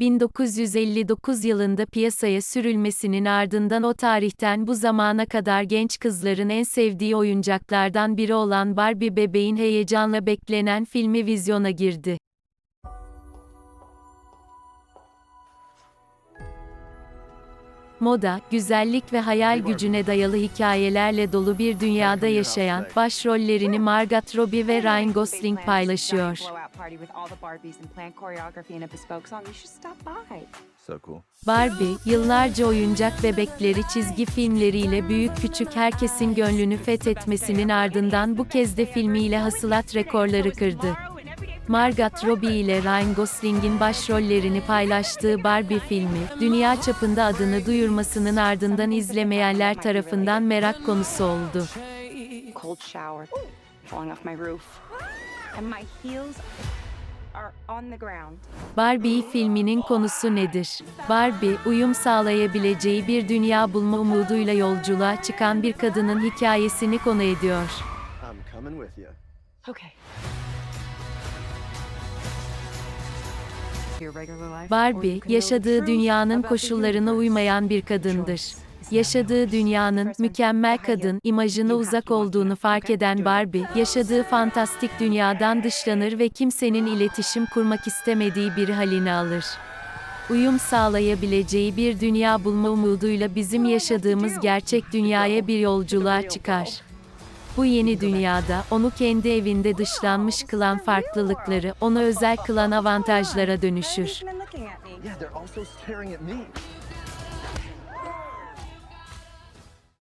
1959 yılında piyasaya sürülmesinin ardından o tarihten bu zamana kadar genç kızların en sevdiği oyuncaklardan biri olan Barbie bebeğin heyecanla beklenen filmi vizyona girdi. Moda, güzellik ve hayal gücüne dayalı hikayelerle dolu bir dünyada yaşayan, başrollerini Margot Robbie ve Ryan Gosling paylaşıyor. Barbie, yıllarca oyuncak bebekleri çizgi filmleriyle büyük küçük herkesin gönlünü fethetmesinin ardından bu kez de filmiyle hasılat rekorları kırdı. Margot Robbie ile Ryan Gosling'in başrollerini paylaştığı Barbie filmi, dünya çapında adını duyurmasının ardından izlemeyenler tarafından merak konusu oldu. cold shower falling off my roof. And my heels. Barbie filminin konusu nedir? Barbie, uyum sağlayabileceği bir dünya bulma umuduyla yolculuğa çıkan bir kadının hikayesini konu ediyor. I'm coming with you. Okay. Barbie, yaşadığı dünyanın koşullarına uymayan bir kadındır. Yaşadığı dünyanın mükemmel kadın imajına uzak olduğunu fark eden Barbie, yaşadığı fantastik dünyadan dışlanır ve kimsenin iletişim kurmak istemediği bir haline alır. Uyum sağlayabileceği bir dünya bulma umuduyla bizim yaşadığımız gerçek dünyaya bir yolculuğa çıkar. Bu yeni dünyada, onu kendi evinde dışlanmış kılan farklılıkları, onu özel kılan avantajlara dönüşür.